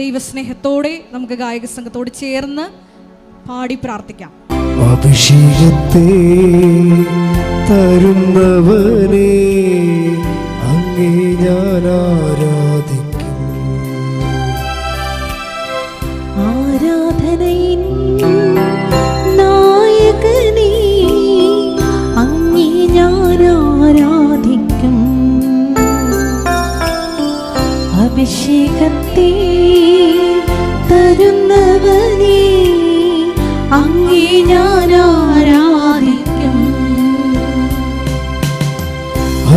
ദൈവസ്നേഹത്തോടെ നമുക്ക് ഗായക സംഘത്തോട് ചേർന്ന് പാടി പ്രാർത്ഥിക്കാം. അഭിഷേകത്തെ തരുന്നവനെ അങ്ങേ ഞാൻ ആരാധിക്കും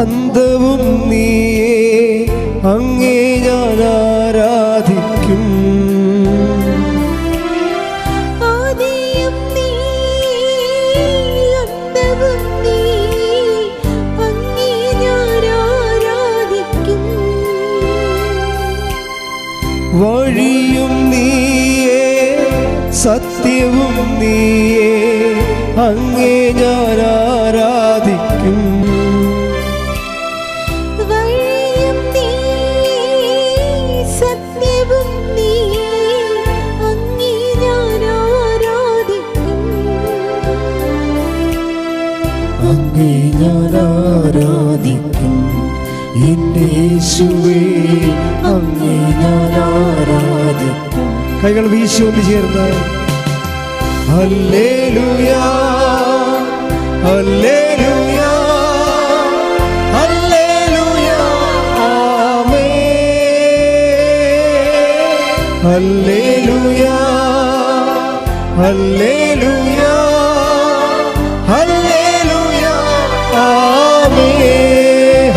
അന്തവും നീയേ അങ്ങേ ഞാൻ ആരാധിക്കും. വഴിയും നീയേ സത്യവും നീയേ അങ്ങേ ഞാൻ ആരാധിക്കും. അങ്ങേ ഞാൻ ആരാധിക്കും. എന്റെ യേശുവേ അങ്ങേ ഞാൻ ആരാധിക്കും. കൈകൾ വീശി ഒന്ന് ചേർന്ന്. ഹല്ലേലൂയാ ഹല്ലേലൂയാ ഹല്ലേലൂയാ ആമേൻ ഹല്ലേലൂയാ ഹല്ലേലൂയാ ഹല്ലേലൂയാ.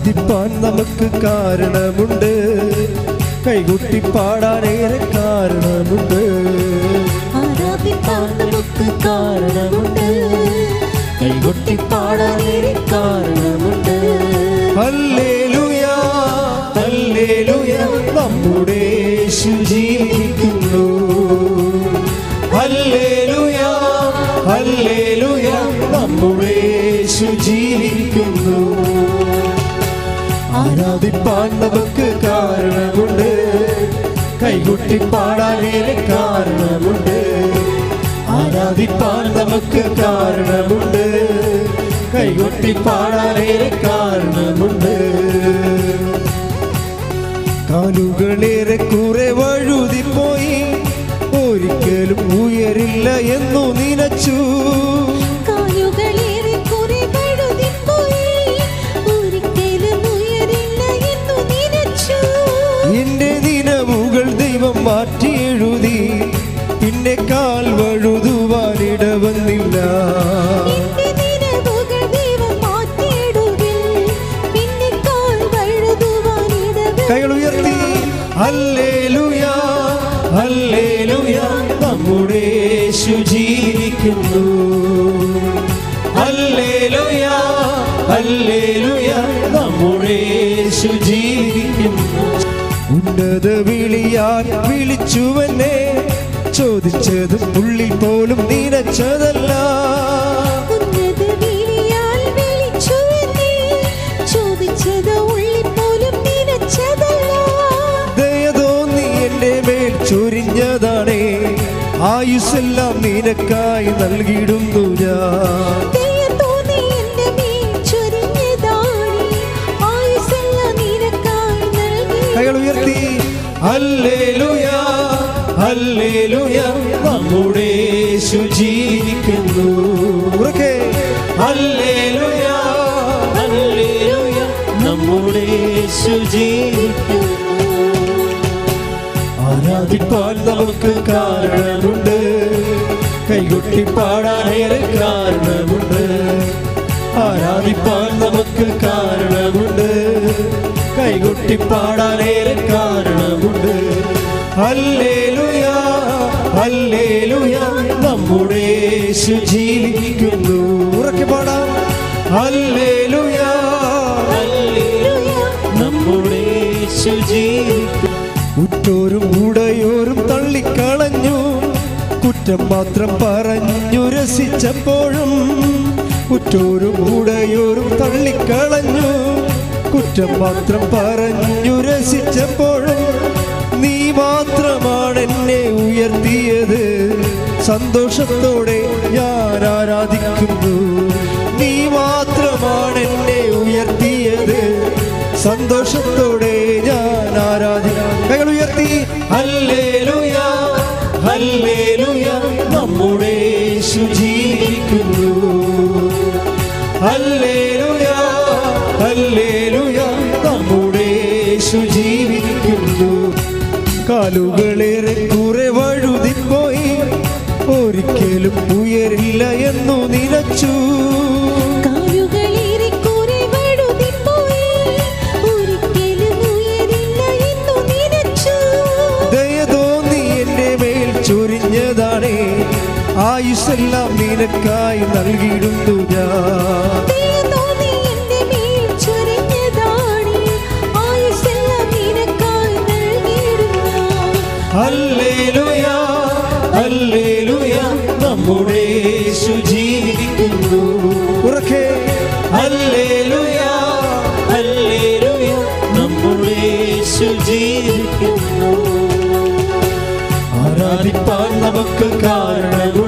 ആരാധിപ്പാൻ നമുക്ക് കാരണമുണ്ട് കൈകൊട്ടി പാടാനേറെ കാരണമുണ്ട് ആരാധിപ്പാൻ നമുക്ക് കാരണമുണ്ട് കൈകൊട്ടി പാടാനേറെ കാരണമുണ്ട് ഹല്ലേലൂയാ ആരാധിപ്പാൻ നമുക്ക് കാരണമുണ്ട്. കൈകൊട്ടി പാടാനേറെ കാരണമുണ്ട്. ആരാധിപ്പാൻ നമുക്ക് കാരണമുണ്ട്. കൈകൊട്ടി പാടാനേറെ കാരണമുണ്ട്. കാലുകളേറെ കുറെ വഴുതിപ്പോയി. ഒരിക്കലും ഉയരില്ല എന്നു നിനച്ചു. ഹല്ലേലൂയ ഹല്ലേലൂയ നമ്മുടെ യേശു ജീവിക്കുന്നു. നമ്മുടെ യേശു ജീവിക്കുന്നു. ഉന്നത വിളിയാൽ വിളിച്ചുവെന്നെ ചോദിച്ചതും ഉള്ളിൽ പോലും നിനച്ചതല്ല നിനക്കായി നൽകിയിടുന്നു ഞാൻ. കൈകൾ ഉയർത്തി നമ്മുടെ യേശു ജീവിക്കുന്നു. നമ്മുടെ യേശു ജീവിക്കുന്നു. ആരാധിപ്പാൻ നമുക്ക് കാരണമുണ്ട്. കൈകൊട്ടി പാടാനേറെ കാരണമുണ്ട്. ആരാധിപ്പാൻ നമുക്ക് കാരണമുണ്ട്. കൈകൊട്ടി പാടാനേറെ കാരണമുണ്ട്. ഹല്ലേലൂയ ഹല്ലേലൂയ നമ്മുടെ യേശു ജീവിക്കുന്നു. ഉറക്കെ പാടാം. ഹല്ലേലൂയ നമ്മുടെ യേശു ജീവിക്കുന്നു. ഉറ്റോരും തള്ളിക്കളഞ്ഞു കുറ്റം മാത്രം പറഞ്ഞു രസിച്ചപ്പോഴും ഉറ്റോരും ഉടയോരും തള്ളിക്കളഞ്ഞു. കുറ്റം മാത്രം പറഞ്ഞു രസിച്ചപ്പോഴും നീ മാത്രമാണ് എന്നെ ഉയർത്തിയത്. സന്തോഷത്തോടെ ഞാൻ ആരാധിക്കുന്നു. നീ മാത്രമാണ് എന്നെ ഉയർത്തിയത്. സന്തോഷത്തോടെ ഞാൻ ആരാധിക്കുന്നു കൈകൾ ഉയർത്തി. അല്ലേ ലുയാ ഹല്ലേലൂയ. നമ്മുടെ ജീവിക്കുന്നു ഹല്ലേലൂയ ഹല്ലേലൂയ നമ്മുടെ ജീവിക്കുന്നു കാലുകളേറെ ആയുസ്സെല്ലാം നിനക്കായി നൽകിയിടുന്നു ഞാൻ. നമ്മുടെ യേശു ജീവിക്കുന്നു. ഉറക്കെ നമ്മുടെ യേശു ജീവിക്കുന്നു. ആരാധിപ്പാൻ നമുക്ക് കാരണമുണ്ട്.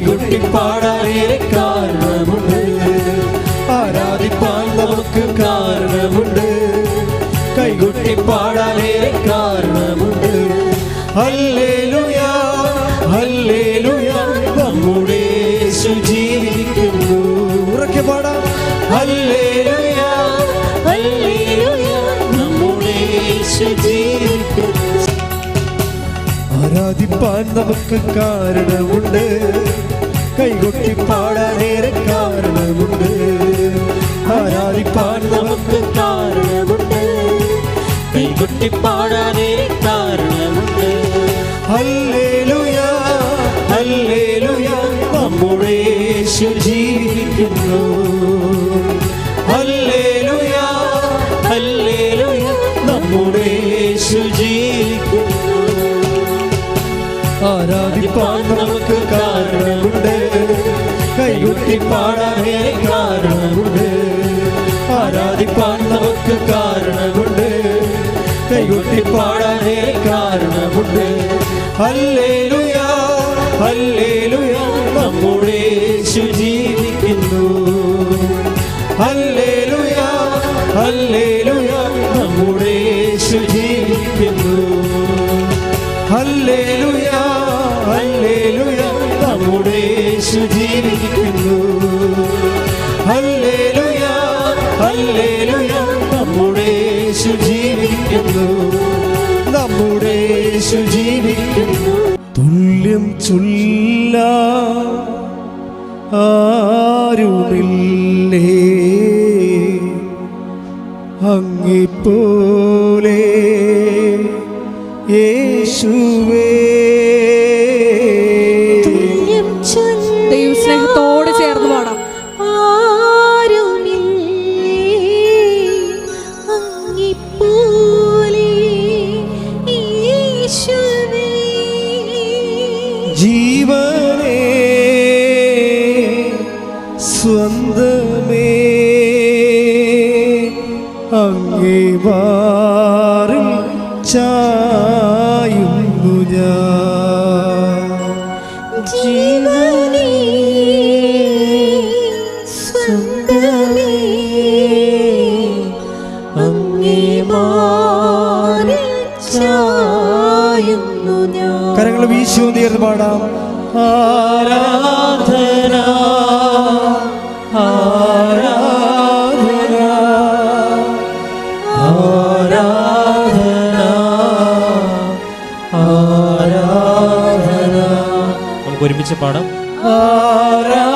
കൈകൊട്ടി പാടാനേറെ കാരണമുണ്ട്. ആരാധിപ്പാൻ നമുക്ക് കാരണമുണ്ട്. കൈകൊട്ടി പാടാനേറെ കാരണമുണ്ട്. ഹല്ലേലൂയ ഹല്ലേലൂയ നമ്മുടെ ജീവിക്കുന്നു. ഉറക്കെ പാടാം. ഹല്ലേലൂയ ഹല്ലേലൂയ നമ്മുടെ ജീവിക്കുന്നു. ആരാധിപ്പാൻ നമുക്ക് കാരണമുണ്ട്. കൈകൊട്ടി പാടാനേറെ കാരണമുണ്ട്. ആരാധിപ്പാൻ നമുക്ക് കാരണമുണ്ട്. കൈകൊട്ടി പാടാനേറെ കാരണമുണ്ട്. ഹല്ലേലൂയ ഹല്ലേലൂയ നമ്മുടെ യേശു ജീവിക്കുന്നു. ഹല്ലേലൂയ ഹല്ലേലൂയ നമ്മുടെ യേശു ജീവിക്കുന്നു ആരാധിപ്പാൻ നമുക്ക് കാരണമുണ്ട്. കൈകൊട്ടി പാടാനേ കാരണമുണ്ട്. ആരാധിപ്പാൻ നമുക്ക് കാരണമുണ്ട്. കൈകൊട്ടി പാടാനേ കാരണമുണ്ട്. ഹല്ലേലൂയ ഹല്ലേലൂയ നമ്മുടെ യേശു ജീവിക്കുന്നു. ഹല്ലേലൂയ ഹല്ലേലൂയ നമ്മുടെ യേശു ജീവിക്കുന്നു. ഹല്ലേലൂയ. ഹല്ലേലൂയ നമ്മുടെ യേശു ജീവിക്കുന്നു നമ്മുടെ യേശു ജീവിക്കുന്നു നമ്മുടെ യേശു ജീവിക്കുന്നു തുല്യം ചൊല്ല ആരുമില്ലേ? അങ്ങിപ്പോലെ തുല്യം ജീവനേ സ്വന്തമേ ഞാൻ ഈശോ പാടാം ആരാധന. ആരാധന. ആരാധന. ആരാധന. നമുക്ക് ഒരുമിച്ച് പാടാം. ആരാധന.